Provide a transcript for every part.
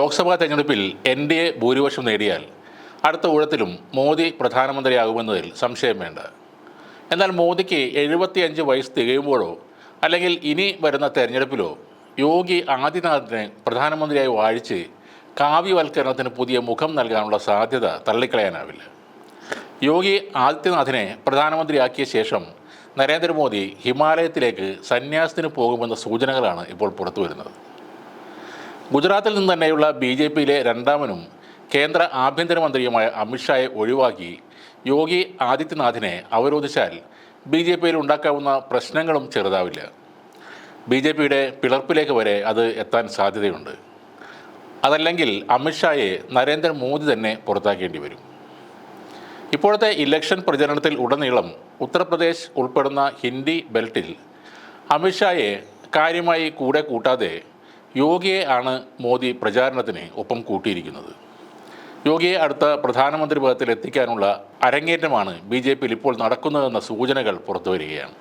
ലോക്സഭാ തെരഞ്ഞെടുപ്പിൽ N D A ഭൂരിപക്ഷം നേടിയാൽ അടുത്ത ഊഴത്തിലും മോദി പ്രധാനമന്ത്രിയാകുമെന്നതിൽ സംശയം വേണ്ട. എന്നാൽ മോദിക്ക് എഴുപത്തിയഞ്ച് വയസ്സ് തികയുമ്പോഴോ അല്ലെങ്കിൽ ഇനി വരുന്ന തെരഞ്ഞെടുപ്പിലോ യോഗി ആദിത്യനാഥിനെ പ്രധാനമന്ത്രിയായി വാഴിച്ച് കാവ്യവൽക്കരണത്തിന് പുതിയ മുഖം നൽകാനുള്ള സാധ്യത തള്ളിക്കളയാനാവില്ല. യോഗി ആദിത്യനാഥിനെ പ്രധാനമന്ത്രിയാക്കിയ ശേഷം നരേന്ദ്രമോദി ഹിമാലയത്തിലേക്ക് സന്യാസത്തിന് പോകുമെന്ന സൂചനകളാണ് ഇപ്പോൾ പുറത്തു വരുന്നത് ഗുജറാത്തിൽ നിന്ന് തന്നെയുള്ള ബി ജെ പിയിലെ രണ്ടാമനും കേന്ദ്ര ആഭ്യന്തരമന്ത്രിയുമായ അമിത്ഷായെ ഒഴിവാക്കി യോഗി ആദിത്യനാഥിനെ അവരോധിച്ചാൽ ബി ജെ പിയിൽ ഉണ്ടാക്കാവുന്ന പ്രശ്നങ്ങളും ചെറുതാവില്ല. ബി ജെ പിയുടെ പിളർപ്പിലേക്ക് വരെ അത് എത്താൻ സാധ്യതയുണ്ട്. അതല്ലെങ്കിൽ അമിത്ഷായെ നരേന്ദ്രമോദി തന്നെ പുറത്താക്കേണ്ടി വരും. ഇപ്പോഴത്തെ ഇലക്ഷൻ പ്രചരണത്തിൽ ഉടനീളം ഉത്തർപ്രദേശ് ഉൾപ്പെടുന്ന ഹിന്ദി ബെൽറ്റിൽ അമിത്ഷായെ കാര്യമായി കൂടെ കൂട്ടാതെ യോഗിയെ ആണ് മോദി പ്രചാരണത്തിന് ഒപ്പം കൂട്ടിയിരിക്കുന്നത്. യോഗിയെ അടുത്ത പ്രധാനമന്ത്രി പദത്തിൽ എത്തിക്കാനുള്ള അരങ്ങേറ്റമാണ് ബി ജെ പിയിൽ ഇപ്പോൾ നടക്കുന്നതെന്ന സൂചനകൾ പുറത്തുവരികയാണ്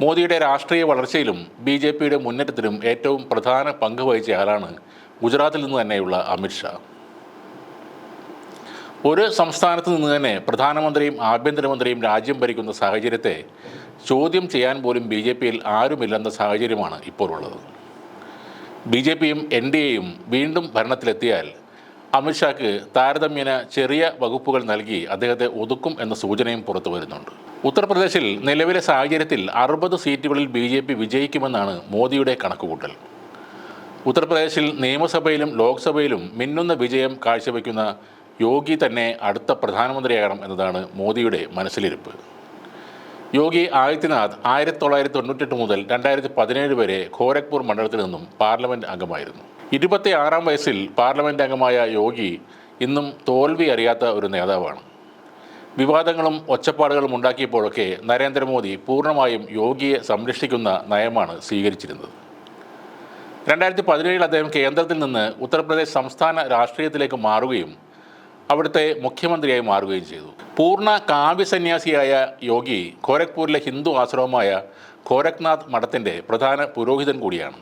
മോദിയുടെ രാഷ്ട്രീയ വളർച്ചയിലും ബി ജെ പിയുടെ മുന്നേറ്റത്തിലും ഏറ്റവും പ്രധാന പങ്ക് വഹിച്ച ആളാണ് ഗുജറാത്തിൽ നിന്ന് തന്നെയുള്ള അമിത്ഷാ ഒരു സംസ്ഥാനത്ത് നിന്ന് തന്നെ പ്രധാനമന്ത്രിയും ആഭ്യന്തരമന്ത്രിയും രാജ്യം ഭരിക്കുന്ന സാഹചര്യത്തെ ചോദ്യം ചെയ്യാൻ പോലും ബി ജെ പിയിൽ ആരുമില്ലെന്ന സാഹചര്യമാണ് ഇപ്പോൾ ഉള്ളത്. ബി ജെ പിയും എൻ ഡി എയും വീണ്ടും ഭരണത്തിലെത്തിയാൽ അമിത്ഷാക്ക് താരതമ്യേന ചെറിയ വകുപ്പുകൾ നൽകി അദ്ദേഹത്തെ ഒതുക്കും എന്ന സൂചനയും പുറത്തു വരുന്നുണ്ട്. ഉത്തർപ്രദേശിൽ നിലവിലെ സാഹചര്യത്തിൽ അറുപത് സീറ്റുകളിൽ ബി ജെ പി വിജയിക്കുമെന്നാണ് മോദിയുടെ കണക്കുകൂട്ടൽ. ഉത്തർപ്രദേശിൽ നിയമസഭയിലും ലോക്സഭയിലും മിന്നുന്ന വിജയം കാഴ്ചവെക്കുന്ന യോഗി തന്നെ അടുത്ത പ്രധാനമന്ത്രിയാകണം എന്നതാണ് മോദിയുടെ മനസ്സിലിരിപ്പ്. യോഗി ആദിത്യനാഥ് ആയിരത്തി തൊള്ളായിരത്തി തൊണ്ണൂറ്റെട്ട് മുതൽ രണ്ടായിരത്തി പതിനേഴ് വരെ ഖോരഗ്പൂർ മണ്ഡലത്തിൽ നിന്നും പാർലമെന്റ് അംഗമായിരുന്നു. ഇരുപത്തി ആറാം വയസ്സിൽ പാർലമെന്റ് അംഗമായ യോഗി ഇന്നും തോൽവി അറിയാത്ത ഒരു നേതാവാണ്. വിവാദങ്ങളും ഒച്ചപ്പാടുകളും ഉണ്ടാക്കിയപ്പോഴൊക്കെ നരേന്ദ്രമോദി പൂർണമായും യോഗിയെ സംരക്ഷിക്കുന്ന നയമാണ് സ്വീകരിച്ചിരുന്നത്. രണ്ടായിരത്തി പതിനേഴിൽ അദ്ദേഹം കേന്ദ്രത്തിൽ നിന്ന് ഉത്തർപ്രദേശ് സംസ്ഥാന രാഷ്ട്രീയത്തിലേക്ക് മാറുകയും അവിടുത്തെ മുഖ്യമന്ത്രിയായി മാറുകയും ചെയ്തു. പൂർണ കാവ്യസന്യാസിയായ യോഗി ഗോരഖ്പൂരിലെ ഹിന്ദു ആശ്രമമായ ഗോരഖ്നാഥ് മഠത്തിന്റെ പ്രധാന പുരോഹിതൻ കൂടിയാണ്.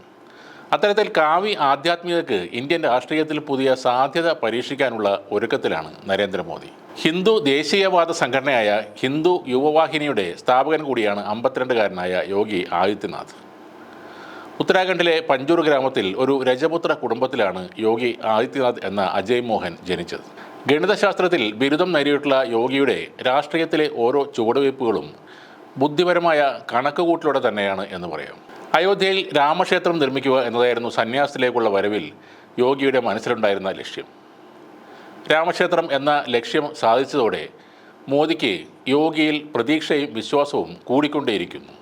അത്തരത്തിൽ കാവി ആധ്യാത്മികതയ്ക്ക് ഇന്ത്യൻ രാഷ്ട്രീയത്തിൽ പുതിയ സാധ്യത പരീക്ഷിക്കാനുള്ള ഒരുക്കത്തിലാണ് നരേന്ദ്രമോദി. ഹിന്ദു ദേശീയവാദ സംഘടനയായ ഹിന്ദു യുവവാഹിനിയുടെ സ്ഥാപകൻ കൂടിയാണ് അമ്പത്തിരണ്ടുകാരനായ യോഗി ആദിത്യനാഥ്. ഉത്തരാഖണ്ഡിലെ പഞ്ചൂർ ഗ്രാമത്തിൽ ഒരു രജപുത്ര കുടുംബത്തിലാണ് യോഗി ആദിത്യനാഥ് എന്ന അജയ് മോഹൻ ജനിച്ചത്. ഗണിതശാസ്ത്രത്തിൽ ബിരുദം നേടിയിട്ടുള്ള യോഗിയുടെ രാഷ്ട്രീയത്തിലെ ഓരോ ചുവടുവയ്പ്പുകളും ബുദ്ധിപരമായ കണക്കുകൂട്ടിലൂടെ തന്നെയാണ് എന്ന് പറയാം. അയോധ്യയിൽ രാമക്ഷേത്രം നിർമ്മിക്കുക എന്നതായിരുന്നു സന്യാസത്തിലേക്കുള്ള വരവിൽ യോഗിയുടെ മനസ്സിലുണ്ടായിരുന്ന ലക്ഷ്യം. രാമക്ഷേത്രം എന്ന ലക്ഷ്യം സാധിച്ചതോടെ മോദിക്ക് യോഗിയിൽ പ്രതീക്ഷയും വിശ്വാസവും കൂടിക്കൊണ്ടേയിരിക്കുന്നു.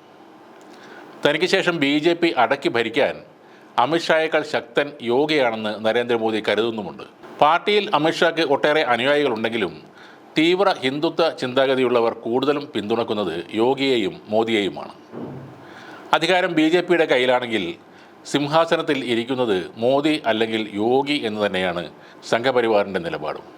തനിക്ക് ശേഷം ബി ജെ പി അടക്കി ഭരിക്കാൻ അമിത്ഷായേക്കാൾ ശക്തൻ യോഗിയാണെന്ന് നരേന്ദ്രമോദി കരുതുന്നുമുണ്ട്. പാർട്ടിയിൽ അമിത്ഷാക്ക് ഒട്ടേറെ അനുയായികളുണ്ടെങ്കിലും തീവ്ര ഹിന്ദുത്വ ചിന്താഗതിയുള്ളവർ കൂടുതലും പിന്തുണക്കുന്നത് യോഗിയെയും മോദിയെയുമാണ്. അധികാരം ബി ജെ പിയുടെ കയ്യിലാണെങ്കിൽ സിംഹാസനത്തിൽ ഇരിക്കുന്നത് മോദി അല്ലെങ്കിൽ യോഗി എന്ന് തന്നെയാണ് സംഘപരിവാറിന്റെ നിലപാടും.